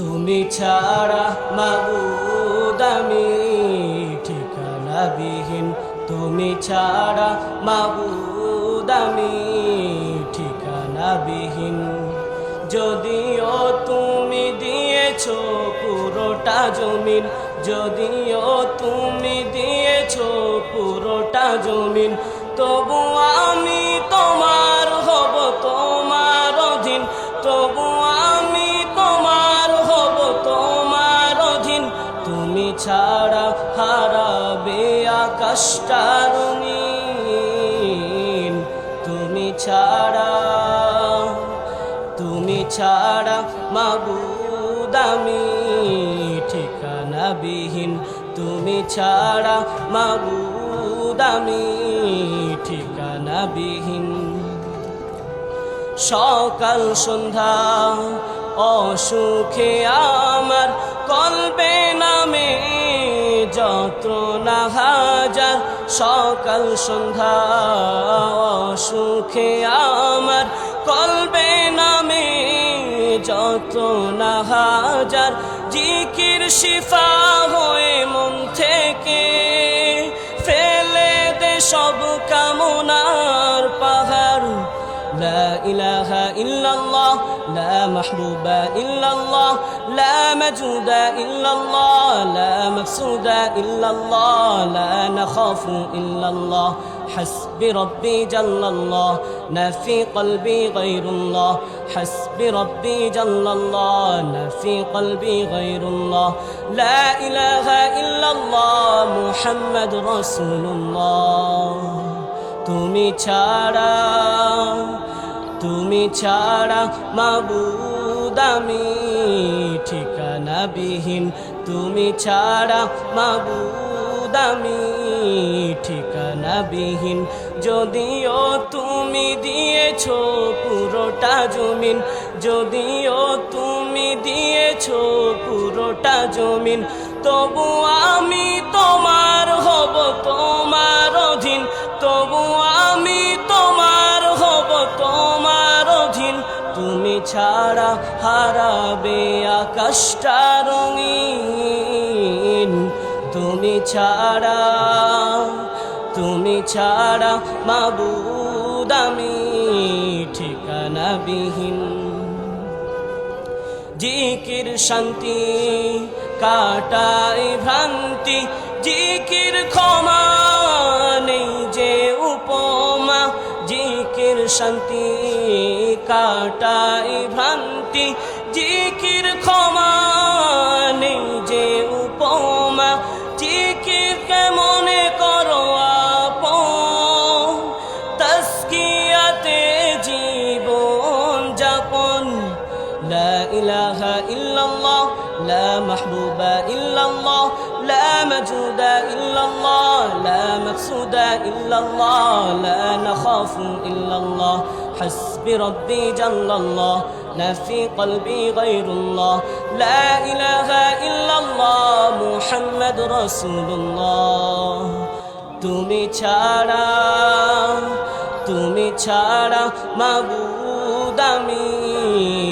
তুমি ছাড়া মাবুদ আমি ঠিকানাবিহীন। তুমি ছাড়া মাবুদ আমি ঠিকানাবিহীন। যদিও তুমি দিয়েছ পুরোটা জমিন, যদিও তুমি দিয়েছ পুরোটা জমিন, তবু আমি তোমার আকাশটা রঙিন তুমি ছাড়া তুমি ছাড়া মাবুদ আমি। ঠিকানাবিহীন, তুমি ছাড়া মাবুদ আমি। ঠিকানাবিহীন। সকাল, সন্ধ্যা, অসুখে আমার কলবে নামে। যন্ত্রণা হাজার, সকাল সন্ধ্যা সুখে আমার কলবে নামে যন্ত্রণা হাজার, জিকির শিফা হয়ে মন থেকে ফেলে দে সব পাহাড় لا إله إلا الله لا محبوب إلا الله لا مجود إلا الله لا مقصود إلا الله لا نخاف إلا الله حسبي ربي جل الله ما في قلبي غير الله حسبي ربي جل الله ما في قلبي غير الله لا إله إلا الله محمد رسول الله তুমি ছাড়া তুমি ছাড়া মাবুদ আমি ঠিকানাবিহীন। তুমি ছাড়া মাবুদ আমি ঠিকানাবিহীন। যদিও তুমি দিয়েছ পুরোটা জমিন, যদিও তুমি দিয়েছ পুরোটা জমিন, তবু আমি তোমার হব তোমার ছাড়া হারাবে আকাশটা রঙিন। তুমি ছাড়া তুমি ছাড়া মাবুদ আমি ঠিকানাবিহীন। জিকির শান্তি কাটাই ভ্রান্তি, জিকির ক্ষমা শান্তি কাটাই ভ্রান্তি, জিকির ক্ষমা যে উপমা, জিকির কেমনে করো আপ জীবন যাপন, লা ইহ ইল্লাল্লাহ, লা মাহবুবা ইল্লা لا مجود إلا الله لا مقصود إلا الله لا نخاف إلا الله حسبي ربي جل الله لا في قلبي غير الله لا إله إلا الله محمد رسول الله তুমি ছাড়া তুমি ছাড়া মাবুদ আমি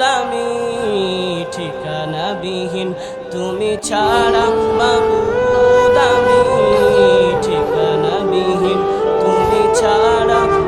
মাবুদ ঠিকানা বিহীন তুমি ছাড়া মাবুদ আমি ঠিকানাবিহীন তুমি ছাড়া